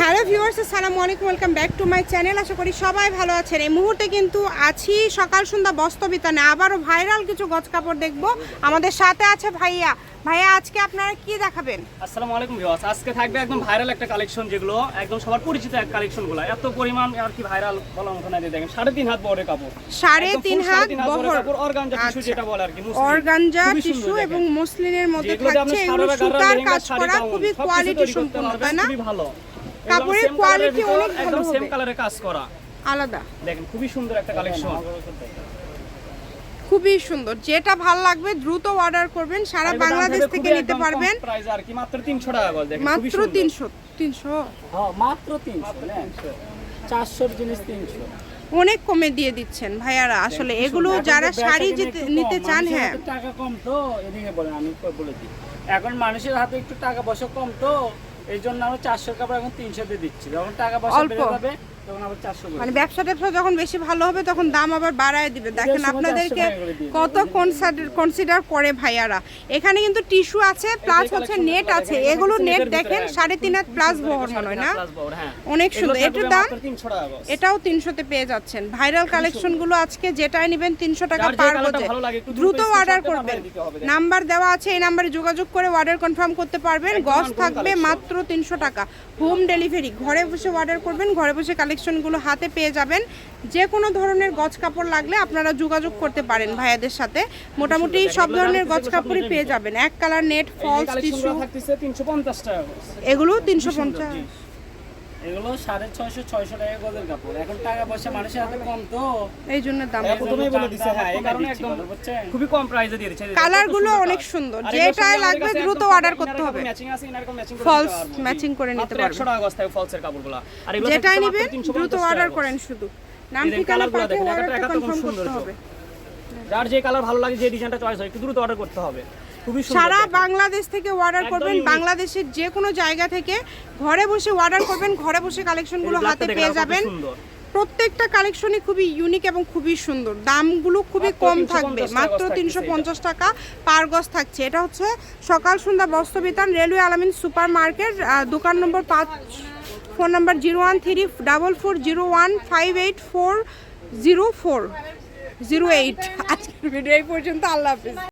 Hello viewers আসসালামু আলাইকুম welcome back to my channel. আশা করি সবাই ভালো আছেন। এই মুহূর্তে কিন্তু আছি সকাল সন্ধ্যা বস্তবিতানে আবারও ভাইরাল কিছু গজ কাপড় দেখব। আমাদের সাথে আছে ভাইয়া। ভাইয়া আজকে আপনারা কি দেখাবেন? আসসালামু আলাইকুম ভিউয়ার্স আজকে থাকবে একদম ভাইরাল একটা কালেকশন যেগুলো একদম সবার পরিচিত এক কালেকশনগুলো। এত পরিমাণ আর কি ভাইরাল বলা মতো না দেখেন সাড়ে তিন হাত বড় কাপড়। সাড়ে একদম তিন full হাত বহর। অর্গানজা টিস্যু আচ্ছা। যেটা বলে আর কি। অর্গানজা টিস্যু এবং মসলিনের মধ্যে থাকছে এগুলো সুতার কাজ করা খুবই কোয়ালিটি সম্পূর্ণ তাই না? খুবই ভালো। কাপড়ের ভিতর, অনেক ভালো একদম সেম হবে। কালারের কাজ করা। আলাদা। দেখেন খুবই সুন্দর একটা কালেকশন খুবই সুন্দর। যেটা ভালো লাগবে দ্রুত অর্ডার করবেন। সারা বাংলাদেশ থেকে নিতে পারবেন। প্রাইস আর কি মাত্র 300 টাকা করে দেখেন মাত্র সুন্দর। তিনশো তিনশো। হ্যাঁ মাত্র তিনশো চারশোর জিনিস তিনশো। অনেক কমে দিয়ে দিচ্ছেন ভাইয়ারা। আসলে এগুলো যারা শাড়ি যেতে- নিতে চান হ্যাঁ। টাকা কম তো এদিকে বলেন আমি কই বলে দিই এখন মানুষের হাতে একটু টাকা পয়সা কম তো এই জন্য আমরা চারশো কাপড় এখন তিনশো দিয়ে দিচ্ছি যখন টাকা পয়সা। বেড়ে যাবে মানে ব্যবসা ট্যাবসা যখন বেশি ভালো হবে তখন দাম আবার বাড়ায় দিবে। দেখেন আপনাদেরকে কত কনসিডার করে ভাইয়ারা। এখানে কিন্তু টিস্যু আছে প্লাস হচ্ছে নেট আছে। এগুলো নেট দেখেন সাড়ে তিন হাত প্লাস বহর মনে হয় না? হ্যাঁ। অনেক সুন্দর। এটার দাম মাত্র 300 টাকা এটাও তিনশোতে পেয়ে যাচ্ছেন। ভাইরাল কালেকশনগুলো আজকে যেটাই নেবেন তিনশো টাকা পার একটু দ্রুত অর্ডার করবেন। নাম্বার দেওয়া আছে এই নাম্বারে যোগাযোগ করে অর্ডার কনফার্ম করতে পারবেন। গস থাকবে মাত্র তিনশো টাকা। হোম ডেলিভারি ঘরে বসে অর্ডার করবেন ঘরে বসে কালেকশনগুলো হাতে পেয়ে যাবেন। যে কোনো ধরনের গজ কাপড় লাগলে আপনারা যোগাযোগ করতে পারেন ভাইয়াদের সাথে। মোটামুটি সব ধরনের গজ কাপড়ই পেয়ে যাবেন। এক কালার নেট ফলস টিস্যু থাকতেছে 350 টাকা এগুলো তিনশো পঞ্চাশ। এগুলো সাড়ে ছয়শো ছয়শো টাকা গজের কাপড়। এখন টাকা পয়সা মানুষের হাতে কম তো। এই জন্য দাম প্রথমেই বলে দিছে, হ্যাঁ, এই কারণে একদম খুবই কম প্রাইসে দিয়ে দিচ্ছে কালারগুলো অনেক সুন্দর। আমাদের লাগবে দ্রুত অর্ডার করতে হবে। matching আছে, এরকম করে False দিতে করে নিতে মাত্র 100 টাকা গজ false-এর কাপড়গুলো। আর এগুলো যেটাই থাকতেছে নেবেন দ্রুত অর্ডার করেন শুধু। নাম ঠিকানা পাঠিয়ে দেখেন, একটা অর্ডারটা কনফার্ম করতে সুন্দর হবে। যার যে কালার ভালো লাগে যে ডিজাইনটা চয়েস হয় একটু দ্রুত অর্ডার করতে হবে। খুবই সারা বাংলাদেশ থেকে অর্ডার করবেন। বাংলাদেশের যে কোনো জায়গা থেকে ঘরে বসে অর্ডার করবেন ঘরে বসে কালেকশনগুলো হাতে পেয়ে যাবেন। প্রত্যেকটা কালেকশনই খুবই ইউনিক এবং খুবই সুন্দর। দামগুলো খুবই কম থাকবে মাত্র তিনশো পঞ্চাশ টাকা পার গজ থাকছে। এটা হচ্ছে সকাল সন্ধ্যা বস্ত্রবিতান রেলওয়ে আলামিন সুপার মার্কেট দোকান নম্বর পাঁচ phone number zero one three double four zero one five eight four zero four zero eight. আজকের ভিডিও এই পর্যন্ত আল্লাহ হাফিজ।